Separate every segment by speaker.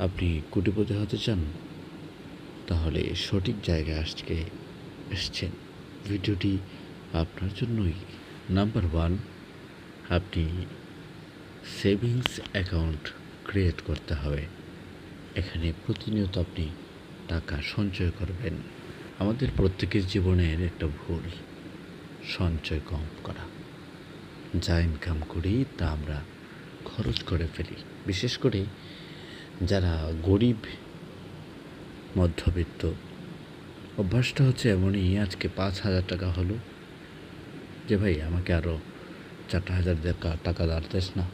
Speaker 1: আপনি কোটিপতি হতে চান? তাহলে সঠিক জায়গায় আজকে এসছেন। ভিডিওটি আপনার জন্যই। নাম্বার ওয়ান, আপনি সেভিংস অ্যাকাউন্ট ক্রিয়েট করতে হবে। এখানে প্রতিনিয়ত আপনি টাকা সঞ্চয় করবেন। আমাদের প্রত্যেকের জীবনের একটা ভুল, সঞ্চয় কম করা। যা ইনকাম করি তা আমরা খরচ করে ফেলি। বিশেষ করে যারা গরিব মধ্যবিত্ত, অভ্যাসটা হচ্ছে এমনই, আজকে পাঁচ হাজার টাকা হলো যে ভাই আমাকে আরও চারটা হাজার টাকা দাঁড়াতেস না,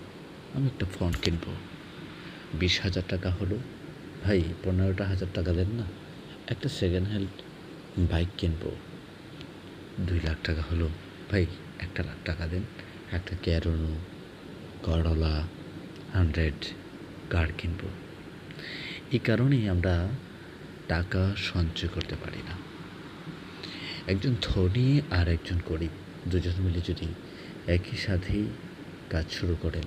Speaker 1: আমি একটা ফোন কিনবো। বিশ হাজার টাকা হলো, ভাই পনেরোটা হাজার টাকা দেন না, একটা সেকেন্ড হ্যান্ড বাইক কিনবো। দুই লাখ টাকা হলো, ভাই একটা লাখ টাকা দেন, একটা ক্যারোনো করলা হান্ড্রেড কার কিনবো। এই কারণেই আমরা টাকা সঞ্চয় করতে পারি না। একজন ধনী আর একজন গরিব দুজন মিলে যদি একই সাথেই কাজ শুরু করেন,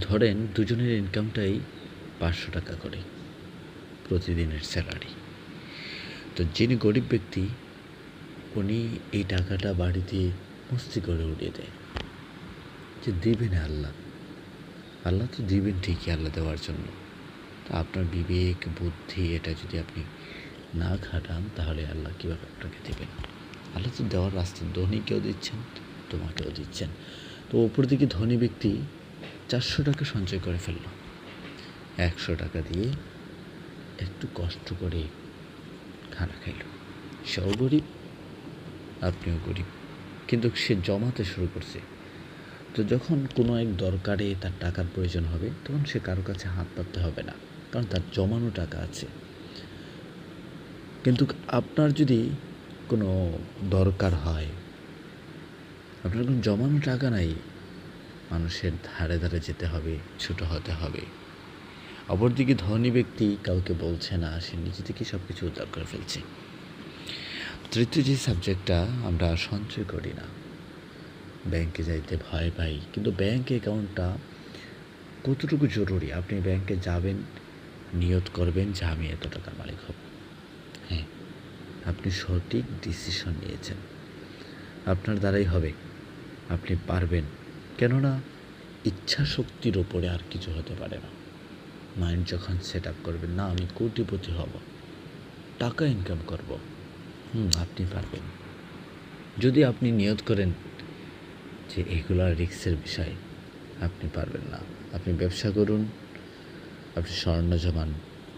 Speaker 1: ধরেন দুজনের ইনকামটাই পাঁচশো টাকা করে প্রতিদিনের স্যালারি তো যিনি গরিব ব্যক্তি, উনি এই টাকাটা বাড়িতে মস্তি করে উড়িয়ে দেয়। যে দিবেন আল্লাহ। আল্লাহ তো দিবেন ঠিকই আল্লাহ দেওয়ার জন্য। আপনার বিবেক, বুদ্ধি, এটা যদি আপনি না খাটান, তাহলে আল্লাহ কীভাবে আপনাকে দেবেন? আল্লাহ তো দেওয়ার রাস্তা ধনীকেও দিচ্ছেন, তোমাকেও দিচ্ছেন। তো ওপর দিকে ধনী ব্যক্তি চারশো টাকা সঞ্চয় করে ফেলল। একশো টাকা দিয়ে একটু কষ্ট করে খানা খাইল। সেও গরিব আপনিও গরিব। কিন্তু সে জমাতে শুরু করছে। তো যখন কোনো এক দরকারে তার টাকার প্রয়োজন হবে, তখন সে কারও কাছে হাত পাততে হবে না। কারণ তার জমানো টাকা আছে। কিন্তু আপনার যদি কোনো দরকার হয়, আপনার কোনো জমানো টাকা নাই, মানুষের ধারে ধারে যেতে হবে, ছোট হতে হবে। অপরদিকে ধনী ব্যক্তি কাউকে বলছে না, সে নিজে থেকে সব কিছু উদ্ধার করে ফেলছে। তৃতীয় যে সাবজেক্টটা আমরা সঞ্চয় করি না, ব্যাংকে যাইতে ভয় পাই, কিন্তু ব্যাংক অ্যাকাউন্টটা কতটুকু জরুরি? আপনি ব্যাংকে যাবেন নিয়ত করবেন যে আমি এত টাকার মালিক হব। হ্যাঁ আপনি সঠিক ডিসিশন নিয়েছেন। আপনার দ্বারাই হবে। আপনি পারবেন। কেননা ইচ্ছা শক্তির ওপরে আর কিছু হতে পারে না। মাইন্ড যখন সেট আপ করবেন, না, আমি কোটিপতি হব। টাকা ইনকাম করব। হুম, আপনি পারবেন। যদি আপনি নিয়ত করেন যে এগুলো রিক্সের বিষয়, আপনি পারবেন না। আপনি ব্যবসা করুন। আপনি স্বর্ণ জমান